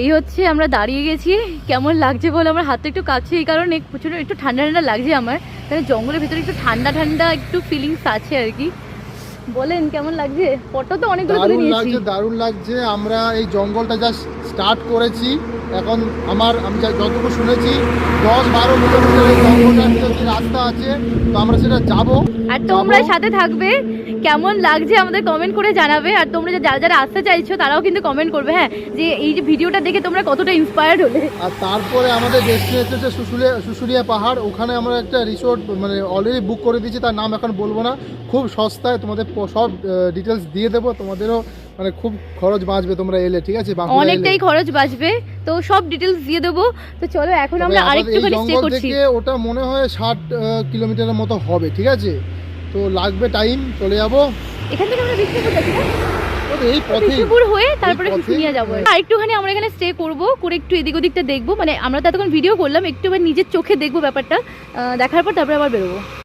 এই হচ্ছে আমরা দাঁড়িয়ে গেছি। কেমন লাগছে বলে? আমার হাতে একটু কাছে এই কারণে প্রচুর একটু ঠান্ডা ঠান্ডা লাগছে আমার। কারণ জঙ্গলের ভিতরে একটু ঠান্ডা ঠান্ডা একটু ফিলিংস আছে আর কি। বলেন কেমন লাগছে? ফটো তো অনেকগুলো তুলে দারুণ নিয়েছি। লাগছে দারুণ লাগছে। আমরা এই জঙ্গলটা জাস্ট স্টার্ট করেছি। এখন আমার আমি যতটুকু শুনেছি দশ বারো কিলোমিটার এই দিয়ে রাস্তা আছে তো আমরা সেটা যাব। আর তোমরা সাথে থাকবে। কেমন লাগছে আমাদের কমেন্ট করে জানাবে। আর তোমরা যারা যারা আসতে চাইছো তারাও কিন্তু কমেন্ট করবে হ্যাঁ? যে এই যে ভিডিওটা দেখে তোমরা কতটা ইন্সপায়ার্ড হলে। আর তারপরে আমাদের ডেস্টিনেশন হচ্ছে শুশুলিয়া শুশুনিয়া পাহাড়। ওখানে আমরা একটা রিসোর্ট মানে অলরেডি বুক করে দিয়েছি তার নাম এখন বলব না। খুব সস্তায় তোমাদের সব ডিটেলস দিয়ে দেবো। তোমাদেরও মানে খুব খরচ বাঁচবে তোমরা এলে ঠিক আছে? অনেকটাই খরচ বাঁচবে। তো সব ডিটেলস দিয়ে দেবো। তো চলো এখন আমরা আরেকটুখানি স্টে করছি। ওটা মনে হয় ষাট কিলোমিটারের মতো হবে ঠিক আছে? তো লাগবে টাইম চলে যাব। এখান থেকে আমরা বিষ্ণুপুর যাচ্ছি না এই পথে বিষ্ণুপুর হয়ে তারপরে শুশুনিয়া যাব। আর একটুখানি আমরা এখানে স্টে করব করে একটু এদিক ওদিকটা দেখব। মানে আমরা তো এতক্ষণ ভিডিও করলাম একটু এবার নিজের চোখে দেখব ব্যাপারটা। দেখার পর তারপরে আবার বেরোবো।